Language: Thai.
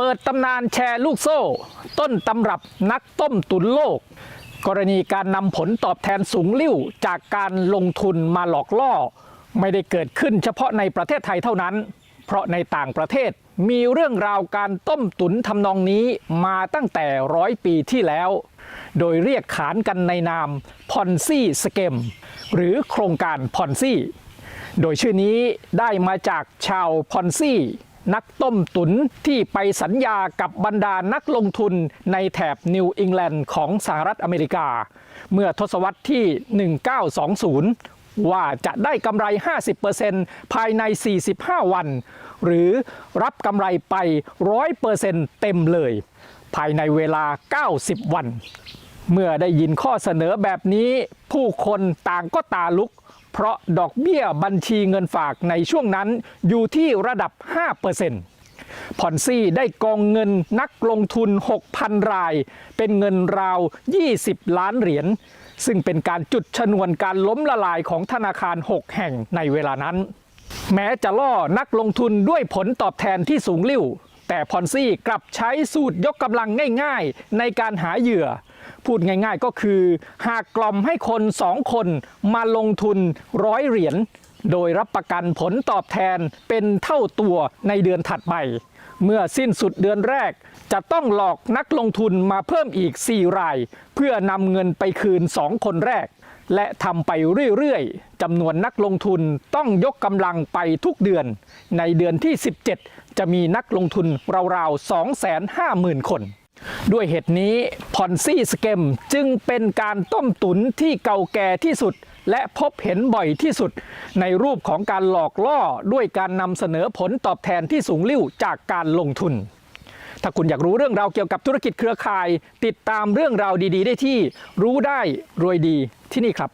เปิดตำนานแชร์ลูกโซ่ ต้นตำรับนักต้มตุนโลก กรณีการนำผลตอบแทนสูงลิ่วจากการลงทุนมาหลอกล่อ ไม่ได้เกิดขึ้นเฉพาะในประเทศไทยเท่านั้น เพราะในต่างประเทศมีเรื่องราวการต้มตุนทำนองนี้มาตั้งแต่ร้อยปีที่แล้ว โดยเรียกขานกันในนามพอนซี่สเกมหรือโครงการพอนซี่ โดยชื่อนี้ได้มาจากชาวพอนซี่ นักต้มตุนที่ไปสัญญากับบรรดานักลงทุนในแถบนิวอิงแลนด์ของสหรัฐอเมริกา เมื่อทศวรรษที่ 1920 ว่าจะได้กำไร 50%ภายใน 45 วัน หรือรับกำไรไป 100%เต็มเลย ภายในเวลา 90 วัน เมื่อได้ยินข้อเสนอแบบนี้ ผู้คนต่างก็ตาลุก เพราะดอกเบี้ยบัญชีเงินฝากในช่วงนั้นอยู่ที่ระดับ5%พอนซี่ได้กองเงินนักลงทุน 6,000 ราย เป็นเงินราว 20 ล้านเหรียญ ซึ่งเป็นการจุดชนวนการล้มละลายของธนาคาร 6 แห่งในเวลานั้น แม้จะล่อนักลงทุนด้วยผลตอบแทนที่สูงลิ่ว แต่พอนซี่กลับใช้สูตรยกกำลังง่ายๆ ในการหาเหยื่อ พูดง่ายๆก็คือ หากกล่อมให้คนสองคนมาลงทุนร้อยเหรียญโดยรับประกันผลตอบแทนเป็นเท่าตัวในเดือนถัดไป เมื่อสิ้นสุดเดือนแรก จะต้องหลอกนักลงทุนมาเพิ่มอีก 4 ราย เพื่อนำเงินไปคืน 2 คนแรก และทำไปเรื่อยๆจำนวนนักลงทุนต้องยกกำลังไปทุกเดือน ในเดือนที่ 17 จะมีนักลงทุนราวๆ 250,000 คน ด้วยเหตุนี้พอนซี่สเกมจึงเป็นการต้มตุนที่เก่าแก่ที่สุด และพบเห็นบ่อยที่สุด ในรูปของการหลอกล่อด้วยการนำเสนอผลตอบแทนที่สูงลิ่วจากการลงทุน ถ้าคุณอยากรู้เรื่องราวเกี่ยวกับธุรกิจเครือข่าย ติดตามเรื่องราวดี ๆ ได้ที่รู้ได้รวยดีที่นี่ครับ